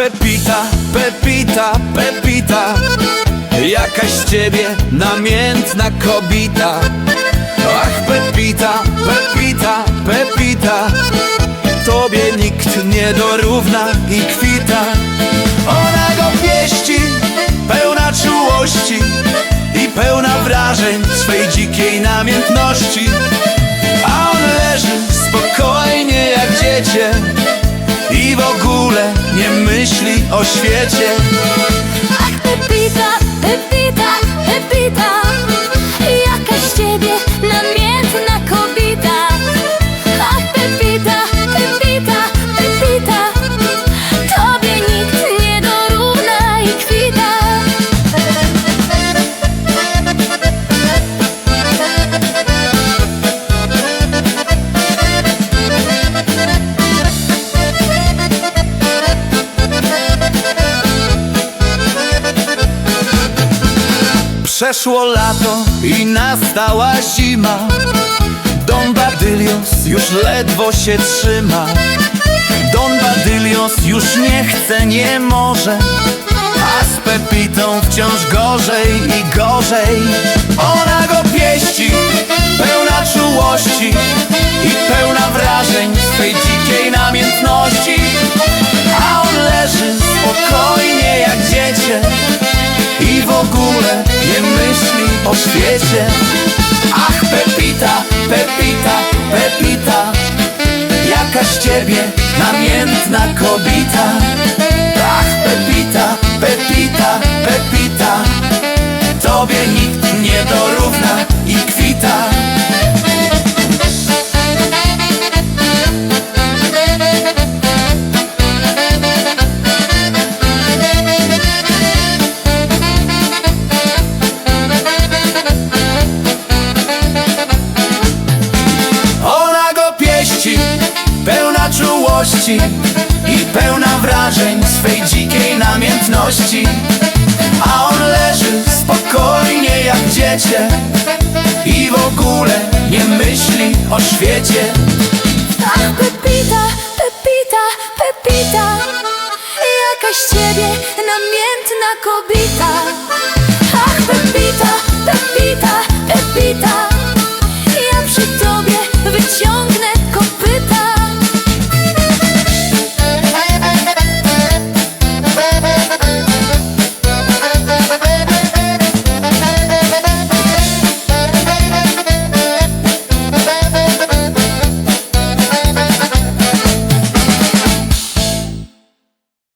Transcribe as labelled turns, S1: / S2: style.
S1: Pepita, Pepita, Pepita. Jakaś z ciebie namiętna kobita. Ach, Pepita, Pepita, Pepita. Tobie nikt nie dorówna i kwita. Ona go pieści, pełna czułości I pełna wrażeń swej dzikiej namiętności o świecie Przeszło lato i nastała zima. Don Badylios już ledwo się trzyma. Don Badylios już nie chce, nie może. A z Pepitą wciąż gorzej i gorzej. Ona go myśli o świecie. Ach Pepita, Pepita, Pepita Jakaś ciebie namiętna kobita. Ach Pepita, Pepita, I pełna wrażeń swej dzikiej namiętności. A on leży spokojnie jak dziecię I w ogóle nie myśli o świecie.
S2: Ach, Pepita, Pepita, Pepita Jakaś ciebie namiętna kobita